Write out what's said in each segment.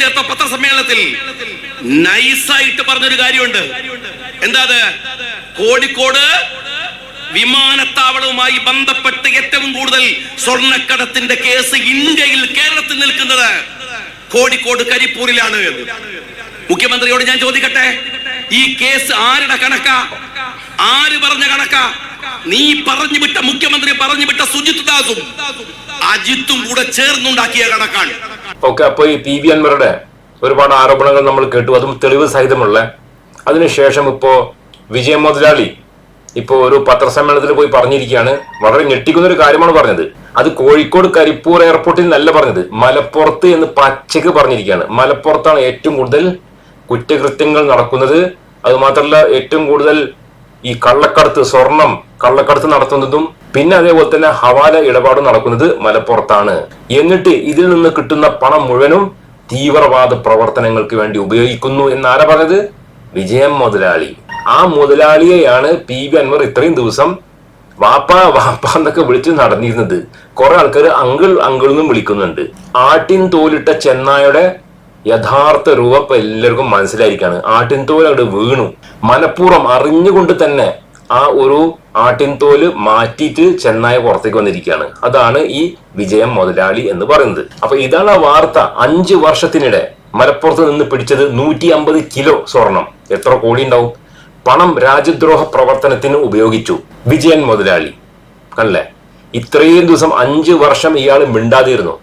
ചേർത്ത പത്രസമ്മേളനത്തിൽ നൈസായിട്ട് പറഞ്ഞൊരു കാര്യമുണ്ട്. എന്താ അത്? കോഴിക്കോട് വിമാനത്താവളവുമായി ബന്ധപ്പെട്ട് ഏറ്റവും കൂടുതൽ സ്വർണക്കടത്തിന്റെ കേസ് ഇന്ത്യയിൽ കേരളത്തിൽ നിൽക്കുന്നത് കോഴിക്കോട് കരിപ്പൂരിലാണ്. മുഖ്യമന്ത്രിയോട് ഞാൻ ചോദിക്കട്ടെ? ഈ കേസ് ആരുടെ കണക്കാ? ആര് പറഞ്ഞ കണക്കാ? നീ പറഞ്ഞു വിട്ട മുഖ്യമന്ത്രി പറഞ്ഞു വിട്ട സുജിത് ദാസും അജിത്തും കൂടെ ചേർന്നുണ്ടാക്കിയ കണക്കാണ്. ഓക്കെ അപ്പൊ ഈ പി വി അൻവറുടെ ഒരുപാട് ആരോപണങ്ങൾ നമ്മൾ കേട്ടു. അതും തെളിവ് സഹിതമുള്ള. അതിനുശേഷം ഇപ്പോ വിജയ മുതലാളി ഇപ്പോ ഒരു പത്രസമ്മേളനത്തിൽ പോയി പറഞ്ഞിരിക്കുകയാണ്. വളരെ ഞെട്ടിക്കുന്ന ഒരു കാര്യമാണ് പറഞ്ഞത്. അത് കോഴിക്കോട് കരിപ്പൂർ എയർപോർട്ടിൽ നല്ല പറഞ്ഞത്. മലപ്പുറത്ത് എന്ന് പച്ചക്ക് പറഞ്ഞിരിക്കുകയാണ്. മലപ്പുറത്താണ് ഏറ്റവും കൂടുതൽ കുറ്റകൃത്യങ്ങൾ നടക്കുന്നത്. അത് മാത്രമല്ല ഏറ്റവും കൂടുതൽ ഈ കള്ളക്കടത്ത് സ്വർണം കള്ളക്കടത്ത് നടത്തുന്നതും പിന്നെ അതേപോലെ തന്നെ ഹവാല ഇടപാട് നടക്കുന്നത് മലപ്പുറത്താണ്. എന്നിട്ട് ഇതിൽ നിന്ന് കിട്ടുന്ന പണം മുഴുവനും തീവ്രവാദ പ്രവർത്തനങ്ങൾക്ക് വേണ്ടി ഉപയോഗിക്കുന്നു എന്നാരാ പറഞ്ഞത്? വിജയം മുതലാളി. ആ മുതലാളിയെയാണ് പി വി അൻവർ ഇത്രയും ദിവസം വാപ്പ വാപ്പ എന്നൊക്കെ വിളിച്ച് നടന്നിരുന്നത്. കുറെ ആൾക്കാർ അങ്കിൾ അങ്കിൾ എന്നും വിളിക്കുന്നുണ്ട്. ആട്ടിൻ തോലിട്ട ചെന്നായുടെ യഥാർത്ഥ രൂപം ഇപ്പൊ എല്ലാവർക്കും മനസ്സിലായിരിക്കാണ്. ആട്ടിൻ തോൽ അവിടെ വീണു. മനഃപൂർവം അറിഞ്ഞുകൊണ്ട് തന്നെ ആ ഒരു ആട്ടിൻ തോൽ മാറ്റിയിട്ട് ചെന്നായ പുറത്തേക്ക് വന്നിരിക്കുകയാണ്. അതാണ് ഈ വിജയം മുതലാളി എന്ന് പറയുന്നത്. അപ്പൊ ഇതാണ് ആ വാർത്ത. അഞ്ചു വർഷത്തിനിടെ മലപ്പുറത്ത് നിന്ന് പിടിച്ചത് നൂറ്റി അമ്പത് കിലോ സ്വർണം. എത്ര കോടി ഉണ്ടാവും? പണം രാജ്യദ്രോഹ പ്രവർത്തനത്തിന് ഉപയോഗിച്ചു വിജയൻ മുതലാളി. കണ്ടല്ലേ ഇത്രയും ദിവസം അഞ്ചു വർഷം ഇയാൾ മിണ്ടാതിരുന്നു.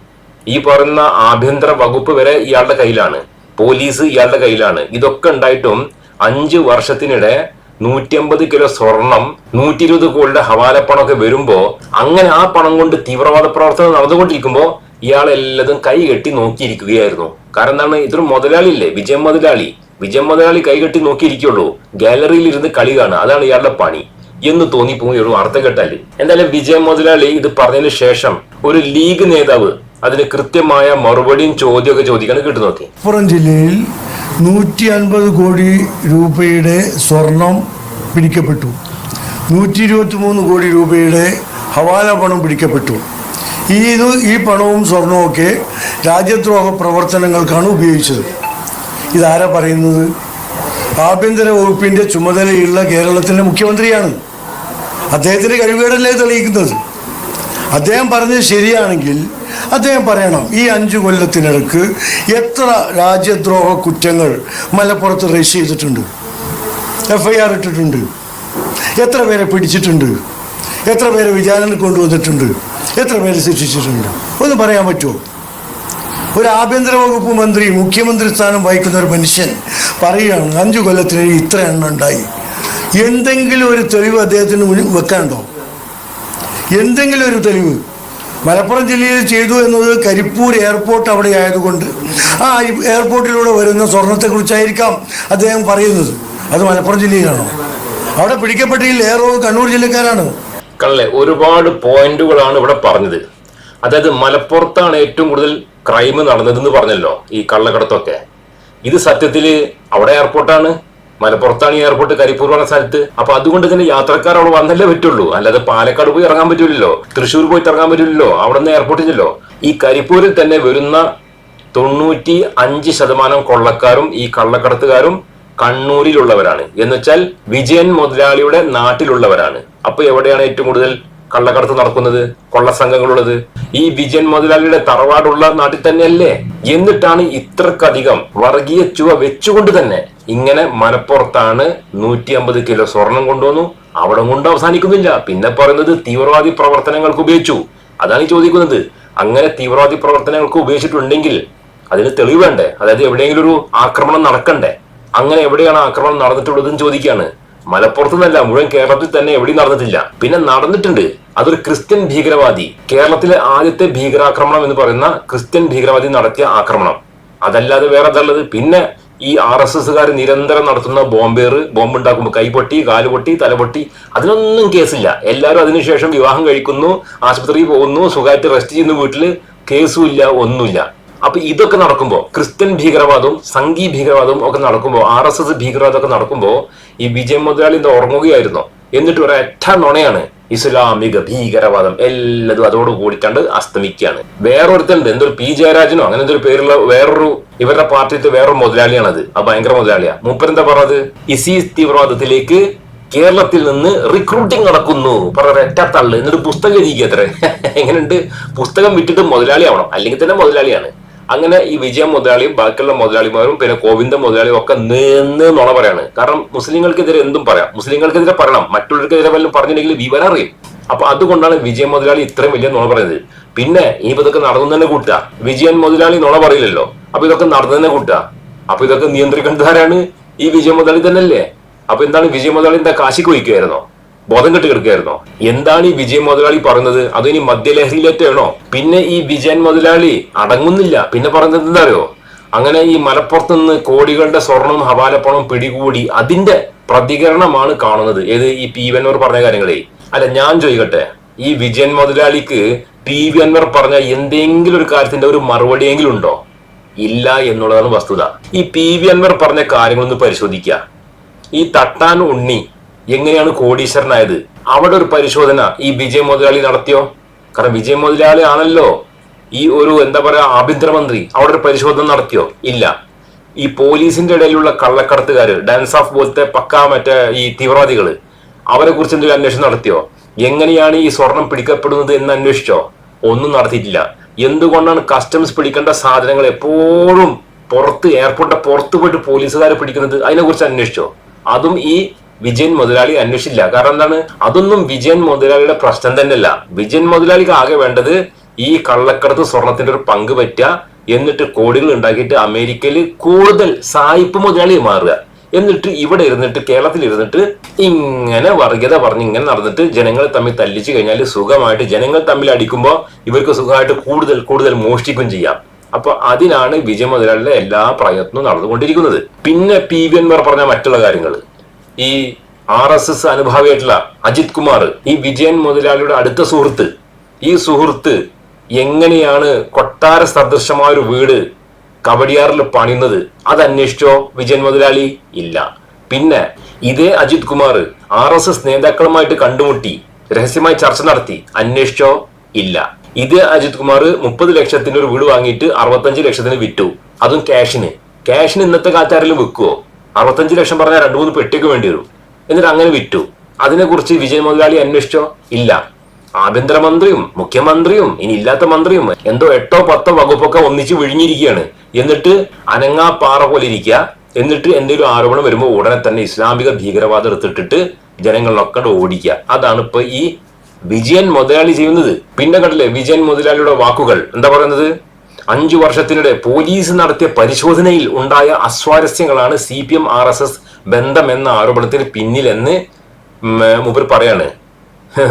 ഈ പറയുന്ന ആഭ്യന്തര വകുപ്പ് വരെ ഇയാളുടെ കയ്യിലാണ്. പോലീസ് ഇയാളുടെ കയ്യിലാണ്. ഇതൊക്കെ ഉണ്ടായിട്ടും അഞ്ചു വർഷത്തിനിടെ നൂറ്റി അമ്പത് കിലോ സ്വർണം നൂറ്റി ഇരുപത് കോടിയുടെ ഹവാലപ്പണമൊക്കെ വരുമ്പോ അങ്ങനെ ആ പണം കൊണ്ട് തീവ്രവാദ പ്രവർത്തനം നടന്നുകൊണ്ടിരിക്കുമ്പോ ഇയാൾ എല്ലാതും കൈ കെട്ടി നോക്കിയിരിക്കുകയായിരുന്നു. കാരണം എന്താണ്? ഇതൊരു മുതലാളിയില്ലേ? വിജയം മുതലാളി. വിജയം മുതലാളി കൈകെട്ടി നോക്കിയിരിക്കുള്ളൂ. ഗാലറിയിൽ ഇരുന്ന് കളി കാണുക. അതാണ് ഇയാളുടെ പണി. എന്ന് തോന്നിപ്പോയി ഒരു വാർത്ത കേട്ടാൽ. എന്തായാലും വിജയം മുതലാളി ഇത് പറഞ്ഞതിന് ശേഷം ഒരു ലീഗ് നേതാവ് അതിന് കൃത്യമായ മറുപടിയും ചോദ്യമൊക്കെ ചോദിക്കാൻ കിട്ടുന്നത് മലപ്പുറം ജില്ലയിൽ നൂറ്റി അൻപത് കോടി രൂപയുടെ സ്വർണം പിടിക്കപ്പെട്ടു. നൂറ്റി ഇരുപത്തി മൂന്ന് കോടി രൂപയുടെ ഹവാല പണം പിടിക്കപ്പെട്ടു. ഈ ഈ പണവും സ്വർണവും ഒക്കെ രാജ്യദ്രോഹ പ്രവർത്തനങ്ങൾക്കാണ് ഉപയോഗിച്ചത്. ഇതാരാ പറയുന്നത്? ആഭ്യന്തര വകുപ്പിന്റെ ചുമതലയുള്ള കേരളത്തിന്റെ മുഖ്യമന്ത്രിയാണ്. അദ്ദേഹത്തിന്റെ കഴിവുകേടല്ലേ തെളിയിക്കുന്നത്? അദ്ദേഹം പറഞ്ഞത് ശരിയാണെങ്കിൽ അദ്ദേഹം പറയണം ഈ അഞ്ചു കൊല്ലത്തിനിടക്ക് എത്ര രാജ്യദ്രോഹ കുറ്റങ്ങൾ മലപ്പുറത്ത് രജിസ്റ്റർ ചെയ്തിട്ടുണ്ട്? എഫ് ഐ ആർ ഇട്ടിട്ടുണ്ട്. എത്ര പേരെ പിടിച്ചിട്ടുണ്ട്? എത്ര പേരെ വിചാരണ കൊണ്ടുവന്നിട്ടുണ്ട്? എത്ര പേരെ ശിക്ഷിച്ചിട്ടുണ്ട്? ഒന്ന് പറയാൻ പറ്റുമോ? ഒരു ആഭ്യന്തര വകുപ്പ് മന്ത്രി മുഖ്യമന്ത്രി സ്ഥാനം വഹിക്കുന്ന ഒരു മനുഷ്യൻ പറയുകയാണ് അഞ്ചു കൊല്ലത്തിന് ഇത്ര എണ്ണം ഉണ്ടായി. എന്തെങ്കിലും ഒരു തെളിവ് അദ്ദേഹത്തിന് വെക്കാനുണ്ടോ? എന്തെങ്കിലും ഒരു തെളിവ്. മലപ്പുറം ജില്ലയിൽ ചെയ്തു എന്നത് കരിപ്പൂർ എയർപോർട്ട് അവിടെ ആയതുകൊണ്ട് ആ എയർപോർട്ടിലൂടെ വരുന്ന സ്വർണത്തെക്കുറിച്ചായിരിക്കാം അദ്ദേഹം പറയുന്നത്. അത് മലപ്പുറം ജില്ലയിലാണോ? അവിടെ പിടിക്കപ്പെട്ടില്ല ഏറോ കണ്ണൂർ ജില്ലക്കാരാണ്. കള്ളെ ഒരുപാട് പോയിന്റുകളാണ് ഇവിടെ പറഞ്ഞത്. അതായത് മലപ്പുറത്താണ് ഏറ്റവും കൂടുതൽ ക്രൈം നടന്നതെന്ന് പറഞ്ഞല്ലോ ഈ കള്ളക്കടത്തൊക്കെ. ഇത് സത്യത്തിൽ അവിടെ എയർപോർട്ടാണ്? മലപ്പുറത്താണ് ഈ എയർപോർട്ട് കരിപ്പൂർ പറഞ്ഞ സ്ഥലത്ത്. അപ്പൊ അതുകൊണ്ട് തന്നെ യാത്രക്കാർ അവിടെ വന്നല്ലേ പറ്റുള്ളൂ. അല്ലാതെ പാലക്കാട് പോയി ഇറങ്ങാൻ പറ്റില്ലല്ലോ. തൃശ്ശൂർ പോയി ഇറങ്ങാൻ പറ്റില്ലല്ലോ. അവിടെ നിന്ന് എയർപോർട്ടില്ലല്ലോ ഈ കരിപ്പൂരിൽ തന്നെ വരുന്ന തൊണ്ണൂറ്റി അഞ്ച് ശതമാനം കൊള്ളക്കാരും ഈ കള്ളക്കടത്തുകാരും കണ്ണൂരിലുള്ളവരാണ്. എന്നുവെച്ചാൽ വിജയൻ മുതലാളിയുടെ നാട്ടിലുള്ളവരാണ്. അപ്പൊ എവിടെയാണ് ഏറ്റവും കൂടുതൽ കള്ളക്കടത്ത് നടക്കുന്നത് കൊള്ളസംഘങ്ങളുള്ളത്. ഈ വിജയൻ മുതലാളിയുടെ തറവാടുള്ള നാട്ടിൽ തന്നെയല്ലേ? എന്നിട്ടാണ് ഇത്രക്കധികം വർഗീയ ചുവ വെച്ചുകൊണ്ട് തന്നെ ഇങ്ങനെ മലപ്പുറത്താണ് നൂറ്റി അമ്പത് കിലോ സ്വർണം കൊണ്ടുവന്നു. അവിടെ കൊണ്ട് അവസാനിക്കുന്നില്ല. പിന്നെ പറയുന്നത് തീവ്രവാദി പ്രവർത്തനങ്ങൾക്ക് ഉപയോഗിച്ചു. അതാണ് ചോദിക്കുന്നത്. അങ്ങനെ തീവ്രവാദി പ്രവർത്തനങ്ങൾക്ക് ഉപയോഗിച്ചിട്ടുണ്ടെങ്കിൽ അതിന് തെളിവ് വേണ്ടേ? അതായത് എവിടെയെങ്കിലും ഒരു ആക്രമണം നടക്കണ്ടേ? അങ്ങനെ എവിടെയാണ് ആക്രമണം നടന്നിട്ടുള്ളതെന്ന് ചോദിക്കുകയാണ്. മലപ്പുറത്ത് നിന്നല്ല മുഴുവൻ കേരളത്തിൽ തന്നെ എവിടെയും നടന്നിട്ടില്ല. പിന്നെ നടന്നിട്ടുണ്ട്. അതൊരു ക്രിസ്ത്യൻ ഭീകരവാദി. കേരളത്തിലെ ആദ്യത്തെ ഭീകരാക്രമണം എന്ന് പറയുന്ന ക്രിസ്ത്യൻ ഭീകരവാദി നടത്തിയ ആക്രമണം. അതല്ലാതെ വേറെ എന്തള്ളത് പിന്നെ ഈ ആർ എസ് എസ്സുകാർ നിരന്തരം നടത്തുന്ന ബോംബേർ ബോംബ് ഉണ്ടാക്കുമ്പോൾ കൈപൊട്ടി കാലുപൊട്ടി തലപൊട്ടി അതിനൊന്നും കേസില്ല. എല്ലാവരും അതിനുശേഷം വിവാഹം കഴിക്കുന്നു ആശുപത്രിയിൽ പോകുന്നു സുഖമായിട്ട് റെസ്റ്റ് ചെയ്യുന്നു വീട്ടിൽ കേസുമില്ല ഒന്നുമില്ല. അപ്പൊ ഇതൊക്കെ നടക്കുമ്പോൾ ക്രിസ്ത്യൻ ഭീകരവാദവും സംഘീ ഭീകരവാദവും ഒക്കെ നടക്കുമ്പോൾ ആർ എസ് എസ് ഭീകരവാദം ഒക്കെ നടക്കുമ്പോൾ ഈ വിജയ മുതലാളി ഇത് ഉറങ്ങുകയായിരുന്നു. എന്നിട്ട് ഒരൊറ്റ നുണയാണ് ഇസ്ലാമിക ഭീകരവാദം എല്ലാതും അതോട് കൂടിയിട്ടാണ്ട് അസ്തമിക്കുകയാണ്. വേറൊരുത്തുണ്ട് എന്തൊരു പി ജയരാജനോ അങ്ങനെ എന്തൊരു പേരുള്ള വേറൊരു ഇവരുടെ പാർട്ടിയിലത്തെ വേറൊരു മുതലാളിയാണത്. അത് ഭയങ്കര മുതലാളിയാ. മൂപ്പരെന്താ പറഞ്ഞത്? ഇസീസ് തീവ്രവാദത്തിലേക്ക് കേരളത്തിൽ നിന്ന് റിക്രൂട്ടിംഗ് നടക്കുന്നു. പറഞ്ഞ ഒറ്റ തള്ളു. എന്നിട്ട് പുസ്തകം അത്ര. എങ്ങനെയുണ്ട്? പുസ്തകം വിട്ടിട്ട് മുതലാളിയാവണം അല്ലെങ്കിൽ തന്നെ മുതലാളിയാണ്. അങ്ങനെ ഈ വിജയ മുതലാളിയും ബാക്കിയുള്ള മുതലാളിമാരും പിന്നെ ഗോവിന്ദ മുതലാളിയും ഒക്കെ നിന്ന് നുണ പറയാണ്. കാരണം മുസ്ലിങ്ങൾക്കെതിരെ എന്തും പറയാം. മുസ്ലിങ്ങൾക്കെതിരെ പറയണം. മറ്റുള്ളവർക്കെതിരെ വല്ലതും പറഞ്ഞിട്ടുണ്ടെങ്കിൽ വിവരം അറിയും. അപ്പൊ അതുകൊണ്ടാണ് വിജയ മുതലാളി ഇത്രയും വലിയ നുണ പറയുന്നത്. പിന്നെ ഈ ഇതൊക്കെ നടന്നു തന്നെ കൂട്ടുക. വിജയൻ മുതലാളി നുണ പറയില്ലല്ലോ. അപ്പൊ ഇതൊക്കെ നടന്നു തന്നെ കൂട്ടുക. അപ്പൊ ഇതൊക്കെ നിയന്ത്രിക്കേണ്ടതാരാണ് ഈ വിജയ മുതലാളി തന്നെയല്ലേ? അപ്പൊ എന്താണ് വിജയ മുതലാളി എന്താ കാശിക്ക് വയ്ക്കുമായിരുന്നോ ബോധം കെട്ട് കിടക്കുകയായിരുന്നോ? എന്താണ് ഈ വിജയൻ മുതലാളി പറയുന്നത്? അത് ഇനി മദ്യലഹരിയിലേറ്റാണോ പിന്നെ ഈ വിജയൻ മുതലാളി അടങ്ങുന്നില്ല. പിന്നെ പറയുന്നത് എന്താ അങ്ങനെ ഈ മലപ്പുറത്ത് നിന്ന് കോടികളുടെ സ്വർണവും ഹവാലപ്പണവും പിടികൂടി അതിന്റെ പ്രതികരണമാണ് കാണുന്നത്. ഏത് ഈ പി വി അൻവർ പറഞ്ഞ കാര്യങ്ങളെ? അല്ല ഞാൻ ചോദിക്കട്ടെ. ഈ വിജയൻ മുതലാളിക്ക് പി വി അൻവർ പറഞ്ഞ എന്തെങ്കിലും ഒരു കാര്യത്തിന്റെ ഒരു മറുപടിയെങ്കിലും ഉണ്ടോ? ഇല്ല എന്നുള്ളതാണ് വസ്തുത. ഈ പി വി അൻവർ പറഞ്ഞ കാര്യങ്ങളൊന്ന് പരിശോധിക്കുക ഈ തട്ടാൻ ഉണ്ണി എങ്ങനെയാണ് കോടീശ്വരനായത്? അവിടെ ഒരു പരിശോധന ഈ വിജയ് മുതലാളി നടത്തിയോ? കാരണം വിജയ് മുതലാളി ആണല്ലോ ഈ ഒരു എന്താ പറയാ ആഭ്യന്തരമന്ത്രി. അവിടെ ഒരു പരിശോധന നടത്തിയോ? ഇല്ല. ഈ പോലീസിന്റെ ഇടയിലുള്ള കള്ളക്കടത്തുകാർ ഡാൻസ് ഓഫ് പോലത്തെ പക്ക മറ്റേ ഈ തീവ്രവാദികൾ അവരെ കുറിച്ച് എന്തെങ്കിലും അന്വേഷണം നടത്തിയോ? എങ്ങനെയാണ് ഈ സ്വർണം പിടിക്കപ്പെടുന്നത് എന്ന് അന്വേഷിച്ചോ? ഒന്നും നടത്തിയിട്ടില്ല. എന്തുകൊണ്ടാണ് കസ്റ്റംസ് പിടിക്കേണ്ട സാധനങ്ങൾ എപ്പോഴും പുറത്ത് എയർപോർട്ടിന്റെ പുറത്ത് പോയിട്ട് പോലീസുകാരെ പിടിക്കുന്നത്? അതിനെക്കുറിച്ച് അന്വേഷിച്ചോ? അതും ഈ വിജയൻ മുതലാളി അന്വേഷിച്ചില്ല. കാരണം എന്താണ്? അതൊന്നും വിജയൻ മുതലാളിയുടെ പ്രശ്നം തന്നെയല്ല. വിജയൻ മുതലാളിക്ക് ആകെ വേണ്ടത് ഈ കള്ളക്കടത്ത് സ്വർണത്തിന്റെ ഒരു പങ്ക് പറ്റുക എന്നിട്ട് കോടികൾ ഉണ്ടാക്കിയിട്ട് അമേരിക്കയിൽ കൂടുതൽ സായിപ്പ് മുതലാളി മാറുക. എന്നിട്ട് ഇവിടെ ഇരുന്നിട്ട് കേരളത്തിൽ ഇരുന്നിട്ട് ഇങ്ങനെ വർഗീയത പറഞ്ഞ് ഇങ്ങനെ നടന്നിട്ട് ജനങ്ങൾ തമ്മിൽ തല്ലിച്ചു കഴിഞ്ഞാൽ സുഖമായിട്ട് ജനങ്ങൾ തമ്മിൽ അടിക്കുമ്പോൾ ഇവർക്ക് സുഖമായിട്ട് കൂടുതൽ കൂടുതൽ മോഷ്ടിക്കും ചെയ്യാം. അപ്പൊ അതിനാണ് വിജയ മുതലാളിയുടെ എല്ലാ പ്രയത്നവും നടന്നുകൊണ്ടിരിക്കുന്നത്. പിന്നെ പി വി എൻമാർ പറഞ്ഞ മറ്റുള്ള കാര്യങ്ങൾ ഈ ആർ എസ് എസ് അനുഭാവിയായിട്ടുള്ള അജിത് കുമാർ ഈ വിജയൻ മുതലാളിയുടെ അടുത്ത സുഹൃത്ത് ഈ സുഹൃത്ത് എങ്ങനെയാണ് കൊട്ടാര സദൃശമായ ഒരു വീട് കവടിയാറിൽ പണിയുന്നത്? അത് അന്വേഷിച്ചോ? വിജയൻ മുതലാളി ഇല്ല. പിന്നെ ഇതേ Ajith Kumar R S S നേതാക്കളുമായിട്ട് കണ്ടുമുട്ടി രഹസ്യമായി ചർച്ച നടത്തി അന്വേഷിച്ചോ? ഇല്ല. ഇതേ അജിത് കുമാർ മുപ്പത് ലക്ഷത്തിന് ഒരു വീട് വാങ്ങിയിട്ട് അറുപത്തഞ്ച് ലക്ഷത്തിന് വിറ്റു. അതും ക്യാഷിന്. ക്യാഷിന് ഇന്നത്തെ കാറ്റാരിലും വിൽക്കുവോ? അറുപത്തഞ്ച് ലക്ഷം പറഞ്ഞാൽ രണ്ടു മൂന്ന് പെട്ടിക്ക് വേണ്ടി വരും. എന്നിട്ട് അങ്ങനെ വിറ്റു. അതിനെക്കുറിച്ച് വിജയ് മുതലാളി അന്വേഷിച്ചോ? ഇല്ല. ആഭ്യന്തരമന്ത്രിയും മുഖ്യമന്ത്രിയും ഇനി ഇല്ലാത്ത മന്ത്രിയും എന്തോ എട്ടോ പത്തോ വകുപ്പൊക്കെ ഒന്നിച്ച് വിഴിഞ്ഞിരിക്കുകയാണ്. എന്നിട്ട് അനങ്ങാ പാറ പോലെ ഇരിക്കുക. എന്നിട്ട് എന്തെങ്കിലും ആരോപണം വരുമ്പോൾ ഉടനെ തന്നെ ഇസ്ലാമിക ഭീകരവാദം എടുത്തിട്ടിട്ട് ജനങ്ങളിലൊക്കെ ഓടിക്കുക. അതാണ് ഇപ്പൊ ഈ വിജയൻ മുതലാളി ചെയ്യുന്നത്. പിന്നെ കണ്ടില്ലേ വിജയൻ മുതലാളിയുടെ വാക്കുകൾ. എന്താ പറയുന്നത്? അഞ്ചു വർഷത്തിനിടെ പോലീസ് നടത്തിയ പരിശോധനയിൽ ഉണ്ടായ അസ്വാരസ്യങ്ങളാണ് C P M R S S ബന്ധം എന്ന ആരോപണത്തിന് പിന്നിലെന്ന് മൂപ്പർ പറയാണ്.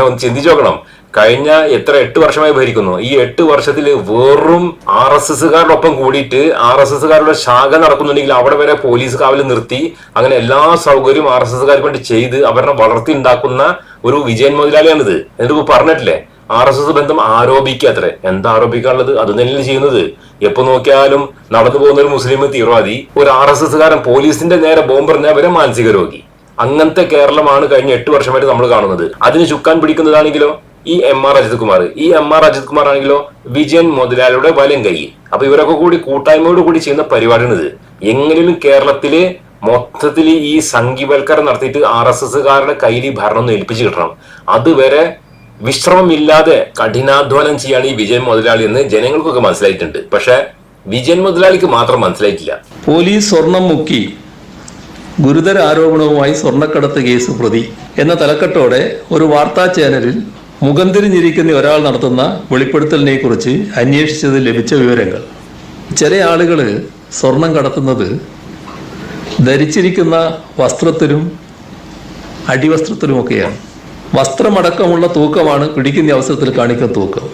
ഒന്ന് ചിന്തിച്ചു നോക്കണം കഴിഞ്ഞ എത്ര എട്ട് വർഷമായി ഭരിക്കുന്നു. ഈ എട്ട് വർഷത്തിൽ വെറും ആർ എസ് എസ്സുകാരുടെ കൂടിയിട്ട് ആർ എസ് എസ്സുകാരുടെ ശാഖ നടക്കുന്നുണ്ടെങ്കിൽ അവിടെ വരെ പോലീസ് കാവൽ നിർത്തി അങ്ങനെ എല്ലാ സൗകര്യവും ആർ എസ് എസ്സുകാർക്ക് വേണ്ടി ചെയ്ത് അവരുടെ വളർത്തി ഉണ്ടാക്കുന്ന ഒരു വിജയൻ മുതലാളിയാണിത് എന്നിട്ട് പറഞ്ഞിട്ടില്ലേ? ആർ എസ് എസ് ബന്ധം ആരോപിക്കാത്രേ എന്താ ആരോപിക്കാനുള്ളത്? അത് തന്നെയല്ലേ ചെയ്യുന്നത്. എപ്പോ നോക്കിയാലും നടന്നു പോകുന്ന ഒരു മുസ്ലിം തീവ്രവാദി ഒരു ആർ എസ് എസ്സുകാരൻ പോലീസിന്റെ നേരെ ബോംബെറിഞ്ഞ അവരെ മാനസിക രോഗി. അങ്ങനത്തെ കേരളമാണ് കഴിഞ്ഞ എട്ട് വർഷമായിട്ട് നമ്മൾ കാണുന്നത്. അതിന് ചുക്കാൻ പിടിക്കുന്നതാണെങ്കിലോ? ഈ എം ആർ അജിത് കുമാർ ഈ എം ആർ അജിത് കുമാർ ആണെങ്കിലോ? വിജയൻ മുതലാളിയുടെ വലം കൈ. അപ്പൊ ഇവരൊക്കെ കൂടി കൂട്ടായ്മയോട് കൂടി ചെയ്യുന്ന പരിപാടിയാണിത് എങ്ങനെയും കേരളത്തിലെ മൊത്തത്തിൽ ഈ സംഘീവൽക്കരണം നടത്തിയിട്ട് ആർ എസ് എസ്സുകാരുടെ കയ്യിൽ ഭരണം ഒന്ന് ഏൽപ്പിച്ചു കിട്ടണം. അതുവരെ വിശ്രമമില്ലാതെ കഠിനാധ്വാനം ചെയ്യാണ് ഈ വിജയൻ മുതലാളി എന്ന് ജനങ്ങൾക്കൊക്കെ മനസ്സിലായിട്ടുണ്ട്. പക്ഷെ വിജയൻ മുതലാളിക്ക് മാത്രം മനസ്സിലായിട്ടില്ല. പോലീസ് സ്വർണം മുക്കി ഗുരുതര ആരോപണവുമായി സ്വർണക്കടത്ത് കേസ് പ്രതി എന്ന തലക്കെട്ടോടെ ഒരു വാർത്താ ചാനലിൽ മുഖം തിരിഞ്ഞിരിക്കുന്ന ഒരാൾ നടത്തുന്ന വെളിപ്പെടുത്തലിനെ കുറിച്ച് അന്വേഷിച്ചത് ലഭിച്ച വിവരങ്ങൾ. ചില ആളുകൾ സ്വർണം കടത്തുന്നത് ധരിച്ചിരിക്കുന്ന വസ്ത്രത്തിലും അടിവസ്ത്രത്തിലുമൊക്കെയാണ് വസ്ത്രമടക്കമുള്ള തൂക്കമാണ് പിടിക്കുന്ന അവസരത്തിൽ കാണിക്കുന്ന തൂക്കം.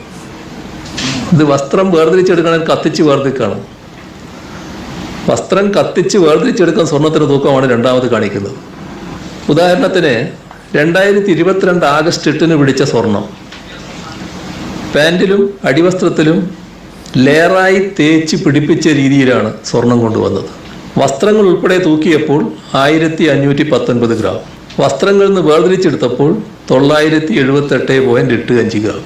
ഇത് വസ്ത്രം വേർതിരിച്ചെടുക്കണമെങ്കിൽ കത്തിച്ച് വേർതിരിക്കണം. വസ്ത്രം കത്തിച്ച് വേർതിരിച്ചെടുക്കുന്ന സ്വർണത്തിന്റെ തൂക്കമാണ് രണ്ടാമത് കാണിക്കുന്നത്. ഉദാഹരണത്തിന് രണ്ടായിരത്തി ഇരുപത്തിരണ്ട് ആഗസ്റ്റ് എട്ടിന് പിടിച്ച സ്വർണം. പാന്റിലും അടിവസ്ത്രത്തിലും ലെയറായി തേച്ച് പിടിപ്പിച്ച രീതിയിലാണ് സ്വർണം കൊണ്ടുവന്നത്. വസ്ത്രങ്ങൾ ഉൾപ്പെടെ തൂക്കിയപ്പോൾ ആയിരത്തി അഞ്ഞൂറ്റി പത്തൊൻപത് ഗ്രാം. വസ്ത്രങ്ങളിൽ നിന്ന് വേർതിരിച്ചെടുത്തപ്പോൾ തൊള്ളായിരത്തി എഴുപത്തെട്ട് പോയിന്റ് എട്ട് അഞ്ച് ഗ്രാം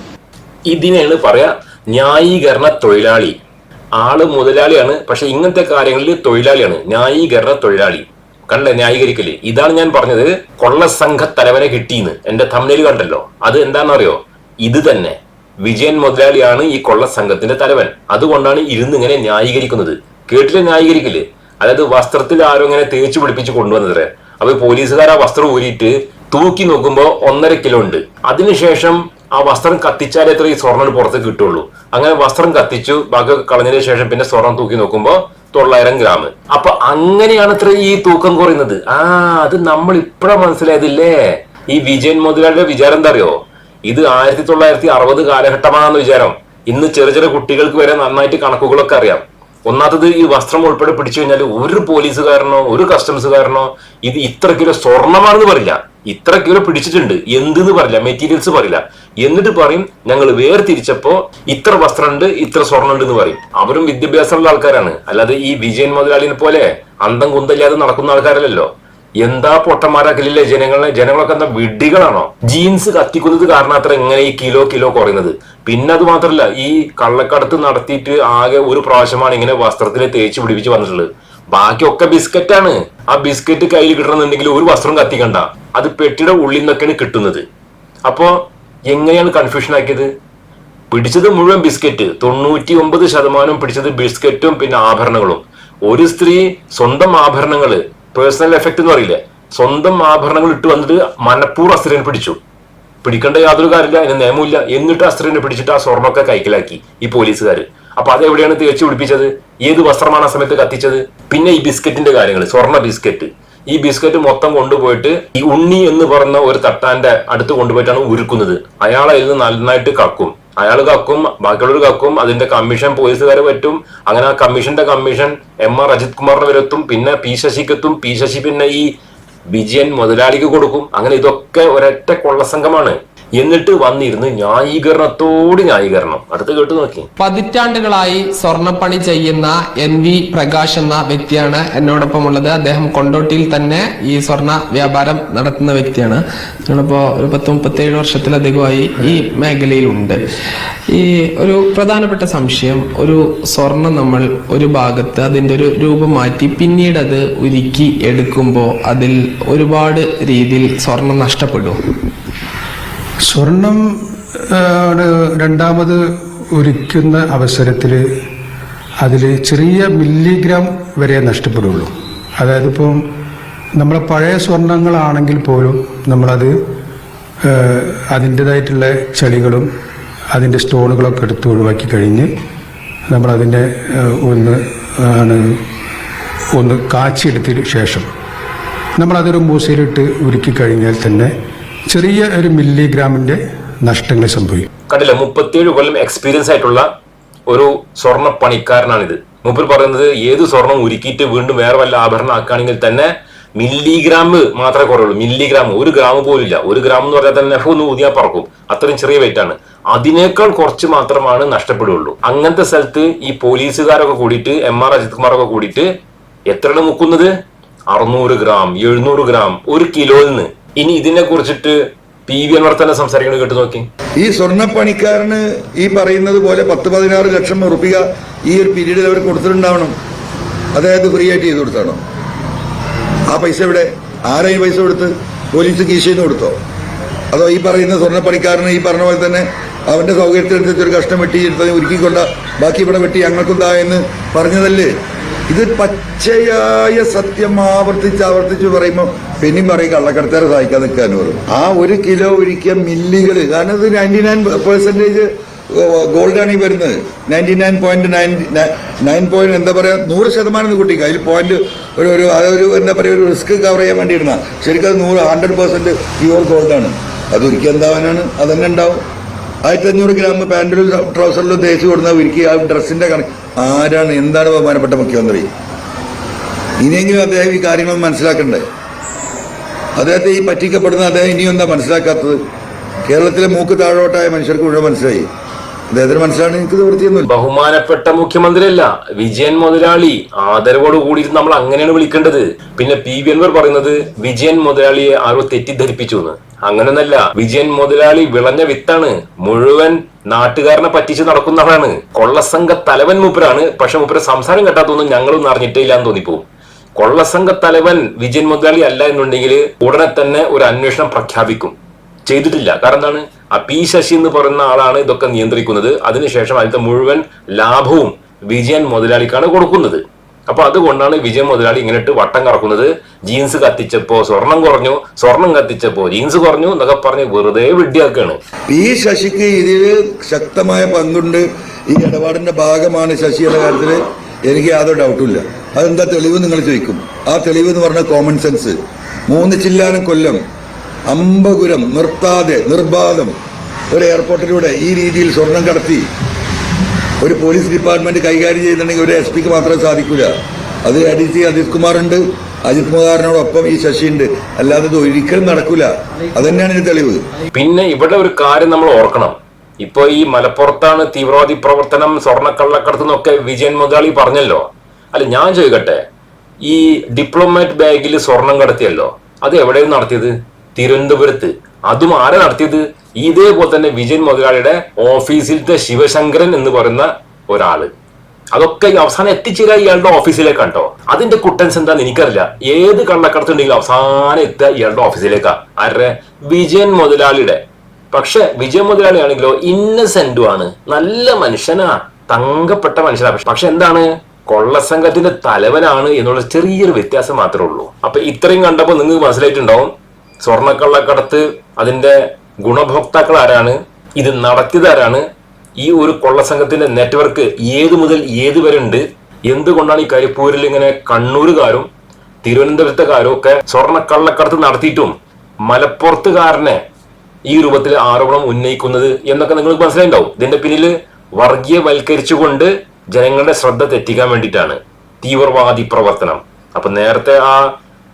ഇതിനെയാണ് പറയാ ന്യായീകരണ തൊഴിലാളി. ആൾ മുതലാളിയാണ് പക്ഷെ ഇങ്ങനത്തെ കാര്യങ്ങളിൽ തൊഴിലാളിയാണ്. ന്യായീകരണ തൊഴിലാളി. കണ്ടേ ന്യായീകരിക്കൽ. ഇതാണ് ഞാൻ പറഞ്ഞത് കൊള്ള സംഘ തലവനെ കിട്ടിയെന്ന് എന്റെ തമിഴിൽ കണ്ടല്ലോ. അത് എന്താണെന്നറിയോ? ഇത് തന്നെ. വിജയൻ മുതലാളിയാണ് ഈ കൊള്ള സംഘത്തിന്റെ തലവൻ. അതുകൊണ്ടാണ് ഇരുന്ന് ഇങ്ങനെ ന്യായീകരിക്കുന്നത്. കേട്ടില്ല ന്യായീകരിക്കൽ? അതായത് വസ്ത്രത്തിൽ ആരും ഇങ്ങനെ തേച്ചു പിടിപ്പിച്ച് കൊണ്ടുവന്നതേ. അപ്പൊ പോലീസുകാർ ആ വസ്ത്രം ഊരിയിട്ട് തൂക്കി നോക്കുമ്പോൾ ഒന്നര കിലോ ഉണ്ട്. അതിനുശേഷം ആ വസ്ത്രം കത്തിച്ചാലേ എത്ര ഈ സ്വർണം പുറത്ത് കിട്ടുള്ളൂ. അങ്ങനെ വസ്ത്രം കത്തിച്ചു ബാക്കിയൊക്കെ കളഞ്ഞതിന് ശേഷം പിന്നെ സ്വർണം തൂക്കി നോക്കുമ്പോൾ തൊള്ളായിരം ഗ്രാം. അപ്പൊ അങ്ങനെയാണ് ഇത്ര ഈ തൂക്കം കുറയുന്നത്. ആ അത് നമ്മൾ ഇപ്പഴാ മനസ്സിലായതില്ലേ? ഈ വിജയൻ മുതലാളിയുടെ വിചാരം എന്താ അറിയോ? ഇത് ആയിരത്തി തൊള്ളായിരത്തി അറുപത് കാലഘട്ടമാണെന്ന് വിചാരം. ഇന്ന് ചെറിയ ചെറിയ കുട്ടികൾക്ക് വരെ നന്നായിട്ട് കണക്കുകളൊക്കെ അറിയാം. ഒന്നാമത്തത് ഈ വസ്ത്രം ഉൾപ്പെടെ പിടിച്ചു കഴിഞ്ഞാൽ ഒരു പോലീസുകാരനോ ഒരു കസ്റ്റംസുകാരനോ ഇത് ഇത്ര കിലോ സ്വർണമാണെന്ന് പറയില്ല. ഇത്ര കിലോ പിടിച്ചിട്ടുണ്ട്. എന്തെന്ന് പറയില്ല. മെറ്റീരിയൽസ് പറയില്ല. എന്നിട്ട് പറയും ഞങ്ങൾ വേർതിരിച്ചപ്പോ ഇത്ര വസ്ത്രമുണ്ട് ഇത്ര സ്വർണം ഉണ്ട് എന്ന് പറയും. അവരും വിദ്യാഭ്യാസമുള്ള ആൾക്കാരാണ്. അല്ലാതെ ഈ വിജയൻ മുതലാളിനെ പോലെ അന്തം കുന്തല്ലാതെ നടക്കുന്ന ആൾക്കാരല്ലല്ലോ. എന്താ പൊട്ടന്മാരാക്കലില്ല ജനങ്ങളെ? ജനങ്ങളൊക്കെ എന്താ വിഡ്ഢികളാണോ? ജീൻസ് കത്തിക്കുന്നത് കാരണം അത്ര ഇങ്ങനെ ഈ കിലോ കിലോ കുറയുന്നത്. പിന്നെ അത് മാത്രല്ല ഈ കള്ളക്കടത്ത് നടത്തിയിട്ട് ആകെ ഒരു പ്രാവശ്യമാണ് ഇങ്ങനെ വസ്ത്രത്തിൽ തേച്ച് പിടിപ്പിച്ച് വന്നിട്ടുള്ളത്. ബാക്കിയൊക്കെ ബിസ്ക്കറ്റാണ്. ആ ബിസ്ക്കറ്റ് കയ്യിൽ കിട്ടണമെന്നുണ്ടെങ്കിൽ ഒരു വസ്ത്രം കത്തിക്കണ്ട. അത് പെട്ടിയുടെ ഉള്ളിൽ നിന്നൊക്കെയാണ് കിട്ടുന്നത്. അപ്പോ എങ്ങനെയാണ് കൺഫ്യൂഷൻ ആക്കിയത്? പിടിച്ചത് മുഴുവൻ ബിസ്ക്കറ്റ്. തൊണ്ണൂറ്റി ഒമ്പത് ശതമാനം പിടിച്ചത് ബിസ്ക്കറ്റും പിന്നെ ആഭരണങ്ങളും. ഒരു സ്ത്രീ സ്വന്തം ആഭരണങ്ങൾ പേഴ്സണൽ എഫക്ട് എന്ന് പറയില്ലേ? സ്വന്തം ആഭരണങ്ങൾ ഇട്ട് വന്നിട്ട് മനപ്പൂർവം അസ്ത്രീനെ പിടിച്ചു. പിടിക്കേണ്ട യാതൊരു കാര്യമില്ല അതിന് നിയമമില്ല. എന്നിട്ട് അസ്ത്രീനെ പിടിച്ചിട്ട് ആ സ്വർണമൊക്കെ കൈക്കലാക്കി ഈ പോലീസുകാർ അപ്പൊ അത് എവിടെയാണ് തേച്ച് പിടിപ്പിച്ചത്? ഏത് വസ്ത്രമാണ് ആ സമയത്ത് കത്തിച്ചത്? പിന്നെ ഈ ബിസ്ക്കറ്റിന്റെ കാര്യങ്ങൾ സ്വർണ ബിസ്ക്കറ്റ്. ഈ ബിസ്ക്കറ്റ് മൊത്തം കൊണ്ടുപോയിട്ട് ഈ ഉണ്ണി എന്ന് പറഞ്ഞ ഒരു തട്ടാന്റെ അടുത്ത് കൊണ്ടുപോയിട്ടാണ് ഉരുക്കുന്നത്. അയാൾ അതിൽ നന്നായിട്ട് കക്കും. അയാൾ കക്കും ബാക്കിയുള്ളവർ കക്കും അതിന്റെ കമ്മീഷൻ പോലീസുകാരെ പറ്റും. അങ്ങനെ ആ കമ്മീഷന്റെ കമ്മീഷൻ എം ആർ അജിത് കുമാറിന് വരെത്തും പിന്നെ പി ശശിക്കെത്തും പി ശശി പിന്നെ ഈ വിജയൻ മുതലാളിക്ക് കൊടുക്കും. അങ്ങനെ ഇതൊക്കെ ഒരൊറ്റ കൊള്ളസംഘമാണ് എന്നിട്ട് വന്നിരുന്ന് ന്യായീകരണത്തോട് ന്യായീകരണം. അടുത്ത് കേട്ടു നോക്കി. പതിറ്റാണ്ടുകളായി സ്വർണപ്പണി ചെയ്യുന്ന എൻ വി പ്രകാശ് എന്ന വ്യക്തിയാണ് എന്നോടൊപ്പം ഉള്ളത് അദ്ദേഹം കൊണ്ടോട്ടിയിൽ തന്നെ ഈ സ്വർണ വ്യാപാരം നടത്തുന്ന വ്യക്തിയാണ്. ഞങ്ങളിപ്പോ ഒരു പത്ത് മുപ്പത്തേഴ് വർഷത്തിലധികമായി ഈ മേഖലയിലുണ്ട്. ഈ ഒരു പ്രധാനപ്പെട്ട സംശയം ഒരു സ്വർണം നമ്മൾ ഒരു ഭാഗത്ത് അതിന്റെ ഒരു രൂപം മാറ്റി പിന്നീട് അത് ഉരുക്കി എടുക്കുമ്പോൾ അതിൽ ഒരുപാട് രീതിയിൽ സ്വർണം നഷ്ടപ്പെടും. സ്വർണം രണ്ടാമത് ഒരിക്കുന്ന അവസരത്തിൽ അതിൽ ചെറിയ മില്ലിഗ്രാം വരെ നഷ്ടപ്പെടുള്ളൂ. അതായത് ഇപ്പം നമ്മളെ പഴയ സ്വർണങ്ങളാണെങ്കിൽ പോലും നമ്മളത് അതിന്റെതായിട്ടുള്ള ചെളികളും അതിന്റെ സ്റ്റോണുകളൊക്കെ എടുത്ത് ഒഴിവാക്കി കഴിഞ്ഞ് നമ്മളതിനെ ഒന്ന് ആണ് ഒന്ന് കാച്ചിയെടുത്തതിന് ശേഷം നമ്മളതൊരു മൂസയിലിട്ട് ഉരുക്കി കഴിഞ്ഞാൽ തന്നെ ചെറിയ ഒരു മില്ലിഗ്രാമിന്റെ നഷ്ടങ്ങൾ സംഭവിക്കും. കണ്ടില്ല മുപ്പത്തിയേഴ് കൊല്ലം എക്സ്പീരിയൻസ് ആയിട്ടുള്ള ഒരു സ്വർണ പണിക്കാരനാണിത് മൂപ്പർ പറയുന്നത് ഏത് സ്വർണം ഉരുക്കിയിട്ട് വീണ്ടും വേറെ വല്ല ആഭരണം ആക്കുകയാണെങ്കിൽ തന്നെ മില്ലിഗ്രാം മാത്രമേ കുറയുള്ളൂ. മില്ലിഗ്രാം ഒരു ഗ്രാം പോലും ഇല്ല. ഒരു ഗ്രാം എന്ന് പറഞ്ഞാൽ തന്നെ ഒന്ന് ഊതിയാൽ പറക്കും. അത്രയും ചെറിയ വെയിറ്റ് ആണ്. അതിനേക്കാൾ കുറച്ച് മാത്രമാണ് നഷ്ടപ്പെടുകയുള്ളൂ. അങ്ങനത്തെ സ്ഥലത്ത് ഈ പോലീസുകാരൊക്കെ കൂടിയിട്ട് എം ആർ അജിത് കുമാറൊക്കെ കൂടിയിട്ട് എത്രയാണ് മുക്കുന്നത്? അറുന്നൂറ് ഗ്രാം എഴുന്നൂറ് ഗ്രാം ഒരു കിലോയിൽ നിന്ന് ഇനി ഇതിനെ കുറിച്ചിട്ട് പി വി അൻവർ തന്നെ സംസാരിക്കുന്നത് കേട്ട് നോക്കി. ഈ സ്വർണപ്പണിക്കാരന് ഈ പറയുന്നത് പോലെ പത്ത് പതിനാറ് ലക്ഷം ഉറപ്പിക ഈ ഒരു പീരീഡിൽ അവർ കൊടുത്തിട്ടുണ്ടാവണം. അതായത് ഫ്രീ ആയിട്ട് ചെയ്ത് കൊടുത്താണോ? ആ പൈസ ഇവിടെ ആരായി പൈസ കൊടുത്ത് പോലീസ് കീശയിൽ നിന്ന് കൊടുത്തോ? അതോ ഈ പറയുന്ന സ്വർണപ്പണിക്കാരന് ഈ പറഞ്ഞ പോലെ തന്നെ അവന്റെ സൗകര്യത്തിനനുസരിച്ച് ഒരു കഷ്ണം വെട്ടി എടുത്തത് ഒരുക്കിക്കൊണ്ട ബാക്കി ഇവിടെ വെട്ടി ഞങ്ങൾക്കും താ എന്ന് പറഞ്ഞതല്ലേ? ഇത് പച്ചയായ സത്യം ആവർത്തിച്ച് ആവർത്തിച്ച് പറയുമ്പോൾ പിന്നെയും പറയും കള്ളക്കടത്തേറെ സഹായിക്കാൻ നിൽക്കാൻ പറയും. ആ ഒരു കിലോ ഒരിക്കൽ മില്ലികൾ കാരണം ഇത് നയന്റി നയൻ പെർസെന്റേജ് ഗോൾഡാണ് ഈ വരുന്നത്. Ninety nine point nine nine point എന്താ പറയുക നൂറ് ശതമാനം കൂട്ടിക്കുക അതിൽ പോയിന്റ് ഒരു ഒരു അതൊരു എന്താ പറയുക ഒരു റിസ്ക് കവർ ചെയ്യാൻ വേണ്ടി ഇടുന്ന ശരിക്കും അത് നൂറ് ഹൺഡ്രഡ് പെർസെന്റ് പ്യുവർ ഗോൾഡാണ് അതൊരിക്കൽ എന്താവാനാണ് അതന്നെ ഉണ്ടാവും. ആയിരത്തി അഞ്ഞൂറ് ഗ്രാം പാന്റിലും ട്രൗസറിലും തേച്ച് കൊടുന്ന ഒരുക്കി ആ ഡ്രസ്സിന്റെ കണക്ക്. ആരാണ്? എന്താണ് ബഹുമാനപ്പെട്ട മുഖ്യമന്ത്രി? ഇനിയെങ്കിലും അദ്ദേഹം ഈ കാര്യങ്ങൾ മനസ്സിലാക്കണ്ടേ? അദ്ദേഹത്തെ ഈ പറ്റിക്കപ്പെടുന്ന അദ്ദേഹം ഇനിയും എന്താ മനസ്സിലാക്കാത്തത്? കേരളത്തിലെ മൂക്ക് താഴോട്ടായ മനുഷ്യർക്ക് മുഴുവൻ മനസ്സിലായി. അദ്ദേഹത്തിന് മനസ്സിലാണ് എനിക്ക് നിവൃത്തിയൊന്നുമില്ല ബഹുമാനപ്പെട്ട മുഖ്യമന്ത്രിയല്ല വിജയൻ മുതലാളി. ആദരവോട് കൂടി നമ്മൾ അങ്ങനെയാണ് വിളിക്കേണ്ടത്. പിന്നെ പി വി അൻവർ പറയുന്നത് വിജയൻ മുതലാളിയെ ആരോ തെറ്റിദ്ധരിപ്പിച്ചു എന്ന്. അങ്ങനെയൊന്നല്ല. വിജയൻ മുതലാളി വിളഞ്ഞ വിത്താണ്. മുഴുവൻ നാട്ടുകാരനെ പറ്റിച്ച് നടക്കുന്നവരാണ് കൊള്ളസംഘ തലവൻ മൂപ്പരാണ്. പക്ഷെ മൂപ്പര് സംസാരം കേട്ടാത്തൊന്നും ഞങ്ങളൊന്നും അറിഞ്ഞിട്ടേ ഇല്ലാന്ന് എന്ന് തോന്നിപ്പോവും. കൊള്ളസംഘ തലവൻ വിജയൻ മുതലാളി അല്ല എന്നുണ്ടെങ്കിൽ ഉടനെ തന്നെ ഒരു അന്വേഷണം പ്രഖ്യാപിക്കും. ചെയ്തിട്ടില്ല. കാരണം എന്താണ്? ആ പി ശശി എന്ന് പറയുന്ന ആളാണ് ഇതൊക്കെ നിയന്ത്രിക്കുന്നത്. അതിനുശേഷം അതിന്റെ മുഴുവൻ ലാഭവും വിജയൻ മുതലാളിക്കാണ് കൊടുക്കുന്നത്. അപ്പൊ അതുകൊണ്ടാണ് വിജയ മുതലാളി ഇങ്ങനെ ഇട്ട് വട്ടം കറക്കുന്നത്. ജീൻസ് കത്തിച്ചപ്പോ സ്വർണം കുറഞ്ഞു സ്വർണം കത്തിച്ചപ്പോ ജീൻസ് കുറഞ്ഞു എന്നൊക്കെ പറഞ്ഞ് വെറുതെ വിഡ്ഢിയാക്കാണ് പി ശശിക്ക് ഇതിൽ ശക്തമായ പങ്കുണ്ട്. ഈ ഇടപാടിന്റെ ഭാഗമാണ് ശശി എന്ന കാര്യത്തിൽ എനിക്ക് യാതൊരു ഡൗട്ടില്ല അതെന്താ തെളിവ് നിങ്ങൾ ചോദിക്കും. ആ തെളിവ് എന്ന് പറഞ്ഞ കോമൺ സെൻസ് മൂന്ന് ചില്ലാനം കൊല്ലം അമ്പകുരം നിർത്താതെ നിർബാധം. ഒരു എയർപോർട്ടിലൂടെ ഈ രീതിയിൽ സ്വർണം കടത്തി ഒരു പോലീസ് ഡിപ്പാർട്ട്മെന്റ് കൈകാര്യം ചെയ്യുന്നുണ്ടെങ്കിൽ ഒരു എസ് പിക്ക് മാത്രമേ സാധിക്കൂല. അത് ഡി സി അജിത് കുമാർ ഉണ്ട് അജിത് കുമാറിനോടൊപ്പം ഈ ശശി ഉണ്ട് അല്ലാതെ ഇത് ഒരിക്കലും നടക്കൂല. അതന്നെയാണ് ഇതിന് തെളിവ്. പിന്നെ ഇവിടെ ഒരു കാര്യം നമ്മൾ ഓർക്കണം. ഇപ്പൊ ഈ മലപ്പുറത്താണ് തീവ്രവാദി പ്രവർത്തനം സ്വർണക്കള്ളക്കടത്ത് എന്നൊക്കെ വിജയൻ മുതലാളി പറഞ്ഞല്ലോ. അല്ല ഞാൻ ചോദിക്കട്ടെ. ഈ ഡിപ്ലോമാറ്റ് ബാഗിൽ സ്വർണം കടത്തിയല്ലോ. അത് എവിടെയാണ് നടത്തിയത്? തിരുവനന്തപുരത്ത്. അതും ആരെ നടത്തിയത്? ഇതേപോലെ തന്നെ വിജയൻ മുതലാളിയുടെ ഓഫീസിലത്തെ ശിവശങ്കരൻ എന്ന് പറയുന്ന ഒരാൾ. അതൊക്കെ അവസാനം എത്തിച്ചേരുക ഇയാളുടെ ഓഫീസിലേക്കാണ് കേട്ടോ അതിന്റെ കുട്ടൻസ് എന്താന്ന് എനിക്കറിയില്ല. ഏത് കള്ളക്കടത്തുണ്ടെങ്കിലും അവസാനം എത്തുക ഇയാളുടെ ഓഫീസിലേക്കാ. ആരുടെ വിജയൻ മുതലാളിയുടെ. പക്ഷെ വിജയൻ മുതലാളി ആണെങ്കിലോ ഇന്നസെന്റും ആണ് നല്ല മനുഷ്യനാ. തങ്കപ്പെട്ട മനുഷ്യനാ. പക്ഷെ എന്താണ്? കൊള്ളസംഘത്തിന്റെ തലവനാണ് എന്നുള്ള ചെറിയൊരു വ്യത്യാസം മാത്രമേ ഉള്ളൂ. അപ്പൊ ഇത്രയും കണ്ടപ്പോ നിങ്ങൾക്ക് മനസ്സിലായിട്ടുണ്ടാവും. സ്വർണക്കള്ളക്കടത്ത് അതിന്റെ ഗുണഭോക്താക്കൾ ആരാണ് ഇത് നടത്തിയത് ആരാണ് ഈ ഒരു കൊള്ളസംഘത്തിന്റെ നെറ്റ്വർക്ക് ഏത് മുതൽ ഏത് വരെ ഉണ്ട്? എന്തുകൊണ്ടാണ് ഈ കരിപ്പൂരിൽ ഇങ്ങനെ കണ്ണൂരുകാരും തിരുവനന്തപുരത്തുകാരും ഒക്കെ സ്വർണ കള്ളക്കടത്ത് നടത്തിയിട്ടും മലപ്പുറത്തുകാരനെ ഈ രൂപത്തിൽ ആരോപണം ഉന്നയിക്കുന്നത് എന്നൊക്കെ നിങ്ങൾക്ക് മനസ്സിലായിണ്ടാവും ഇതിന്റെ പിന്നിൽ വർഗീയവൽക്കരിച്ചുകൊണ്ട് ജനങ്ങളുടെ ശ്രദ്ധ തെറ്റിക്കാൻ വേണ്ടിയിട്ടാണ് തീവ്രവാദി പ്രവർത്തനം. അപ്പൊ നേരത്തെ ആ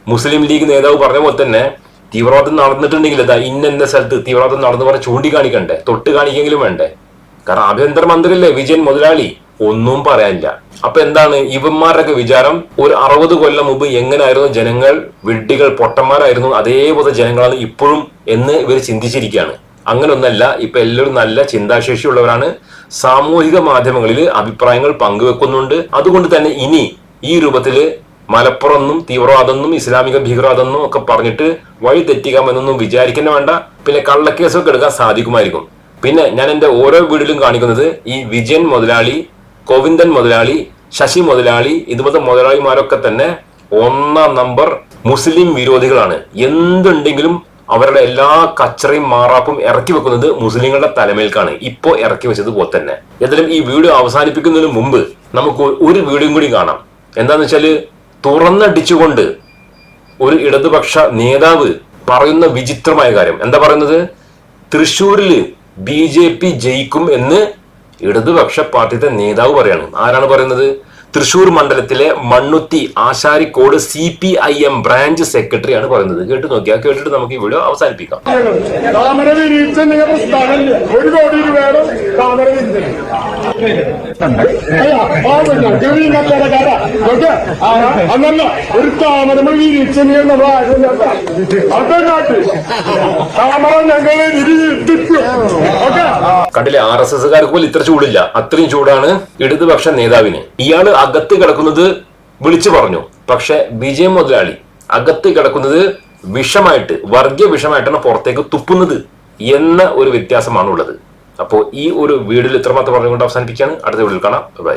മുസ്ലിം ലീഗ് നേതാവ് പറഞ്ഞ പോലെ തന്നെ തീവ്രവാദം നടന്നിട്ടുണ്ടെങ്കിൽ ഇതാ ഇന്ന സ്ഥലത്ത് തീവ്രവാദം നടന്നു പറഞ്ഞ് ചൂണ്ടിക്കാണിക്കണ്ടേ? തൊട്ട് കാണിക്കെങ്കിലും വേണ്ടേ? കാരണം ആഭ്യന്തര മന്ത്രിയല്ലേ വിജയൻ മുതലാളി? ഒന്നും പറയാനില്ല. അപ്പൊ എന്താണ് ഇവന്മാരുടെയൊക്കെ വിചാരം? ഒരു അറുപത് കൊല്ലം മുമ്പ് എങ്ങനെയായിരുന്നു ജനങ്ങൾ? വിഡ്ഢികൾ പൊട്ടന്മാരായിരുന്നു അതേപോലെ ജനങ്ങളാണ് ഇപ്പോഴും എന്ന് ഇവർ ചിന്തിച്ചിരിക്കുകയാണ്. അങ്ങനെ ഒന്നല്ല ഇപ്പൊ എല്ലാവരും നല്ല ചിന്താശേഷിയുള്ളവരാണ്. സാമൂഹിക മാധ്യമങ്ങളിൽ അഭിപ്രായങ്ങൾ പങ്കുവെക്കുന്നുണ്ട്. അതുകൊണ്ട് തന്നെ ഇനി ഈ രൂപത്തിൽ മലപ്പുറമെന്നും തീവ്രവാദമെന്നും ഇസ്ലാമിക ഭീകരവാദമെന്നും ഒക്കെ പറഞ്ഞിട്ട് വഴി തെറ്റിക്കാമെന്നൊന്നും വിചാരിക്കുന്ന വേണ്ട. പിന്നെ കള്ളക്കേസൊക്കെ എടുക്കാൻ സാധിക്കുമായിരിക്കും. പിന്നെ ഞാൻ എന്റെ ഓരോ വീടിലും കാണിക്കുന്നത് ഈ വിജയൻ മുതലാളി ഗോവിന്ദൻ മുതലാളി ശശി മുതലാളി ഇതുപോലത്തെ മുതലാളിമാരൊക്കെ തന്നെ ഒന്നാം നമ്പർ മുസ്ലിം വിരോധികളാണ്. എന്തുണ്ടെങ്കിലും അവരുടെ എല്ലാ കച്ചറയും മാറാപ്പും ഇറക്കി വെക്കുന്നത് മുസ്ലിങ്ങളുടെ തലമേൽക്കാണ്. ഇപ്പോ ഇറക്കി വെച്ചത് പോലെ തന്നെ. ഏതായാലും ഈ വീഡിയോ അവസാനിപ്പിക്കുന്നതിന് മുമ്പ് നമുക്ക് ഒരു വീഡിയോയും കൂടി കാണാം. എന്താന്ന് വെച്ചാൽ തുറന്നടിച്ചുകൊണ്ട് ഒരു ഇടതുപക്ഷ നേതാവ് പറയുന്ന വിചിത്രമായ കാര്യം. എന്താ പറയുന്നത്? തൃശ്ശൂരിൽ ബി ജെ പി ജയിക്കും എന്ന് ഇടതുപക്ഷ പാർട്ടിയുടെ നേതാവ് പറയാണ്. ആരാണ് പറയുന്നത്? തൃശൂർ മണ്ഡലത്തിലെ Mannuthy Asharikode C P I M branch secretary ആണ് പറയുന്നത്. കേട്ട് നോക്കിയാ കേട്ടിട്ട് നമുക്ക് ഈ വീഡിയോ അവസാനിപ്പിക്കാം. ഒരു താമര ഞങ്ങളെ കണ്ടില്ലേ ആർ എസ് എസ്കാർക്ക് പോലും ഇത്ര ചൂടില്ല. അത്രയും ചൂടാണ് ഇടതുപക്ഷ നേതാവിന്. ഇയാൾ അകത്ത് കിടക്കുന്നത് വിളിച്ചു പറഞ്ഞു. പക്ഷെ വിജയ മുതലാളി അകത്ത് കിടക്കുന്നത് വിഷമായിട്ട് വർഗീയ വിഷമായിട്ടാണ് പുറത്തേക്ക് തുപ്പുന്നത് എന്ന ഒരു വ്യത്യാസമാണ് ഉള്ളത് അപ്പോൾ ഈ ഒരു വീഡിയോയിൽ ഇത്രമാത്രം പറഞ്ഞുകൊണ്ട് അവസാനിപ്പിക്കുകയാണ്. അടുത്ത വീഡിയോയിൽ കാണാം. ബൈ